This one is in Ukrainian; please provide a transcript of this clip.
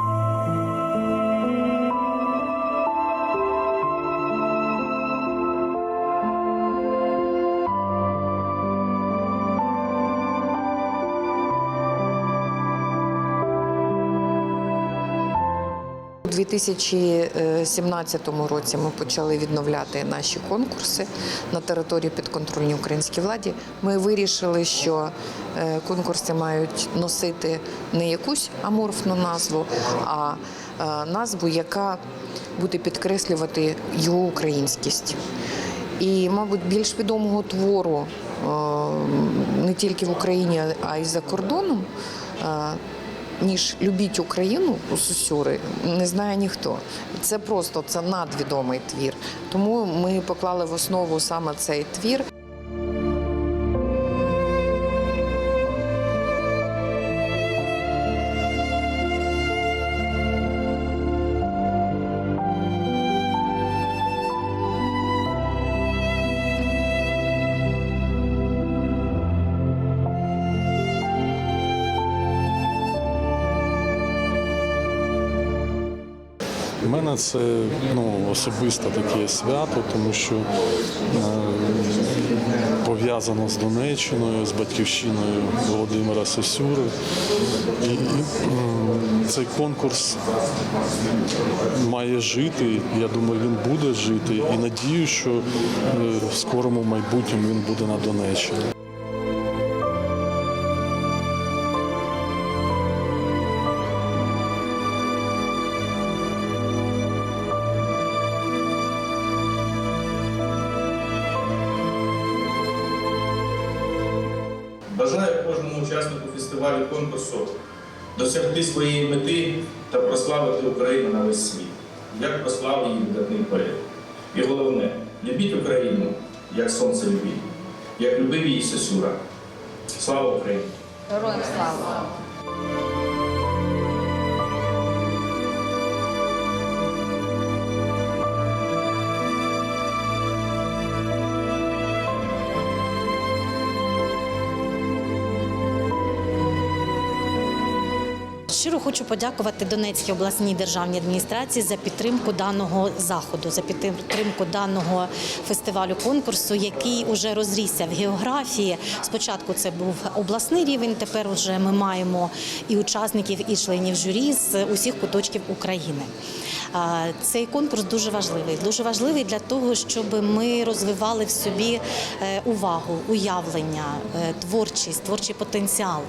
Bye. У 2017 році ми почали відновляти наші конкурси на території підконтрольній українській владі. Ми вирішили, що е, конкурси мають носити не якусь аморфну назву, а е, назву, яка буде підкреслювати його українськість. І, мабуть, більш відомого твору е, не тільки в Україні, а й за кордоном. Ніж любіть Україну у Сусюри не знає ніхто. Це просто це надвідомий твір. Тому ми поклали в основу саме цей твір. У мене це ну, особисте таке свято, тому що е, пов'язано з Донеччиною, з батьківщиною Володимира Сосюри. І, і цей конкурс має жити. Я думаю, він буде жити. І надію, що е, в скорому майбутньому він буде на Донеччині. Учаснику фестивалю конкурсу досягти своєї мети та прославити Україну на весь світ, як прослав її видатний поет. І головне, любіть Україну, як сонце любіть, як любив її Сесюра. Слава Україні! Героям слава! Щиро хочу подякувати Донецькій обласній державній адміністрації за підтримку даного заходу, за підтримку даного фестивалю конкурсу, який уже розрісся в географії. Спочатку це був обласний рівень. Тепер вже ми маємо і учасників, і членів журі з усіх куточків України. Цей конкурс дуже важливий. Дуже важливий для того, щоб ми розвивали в собі е, увагу, уявлення, е, творчість, творчий потенціал.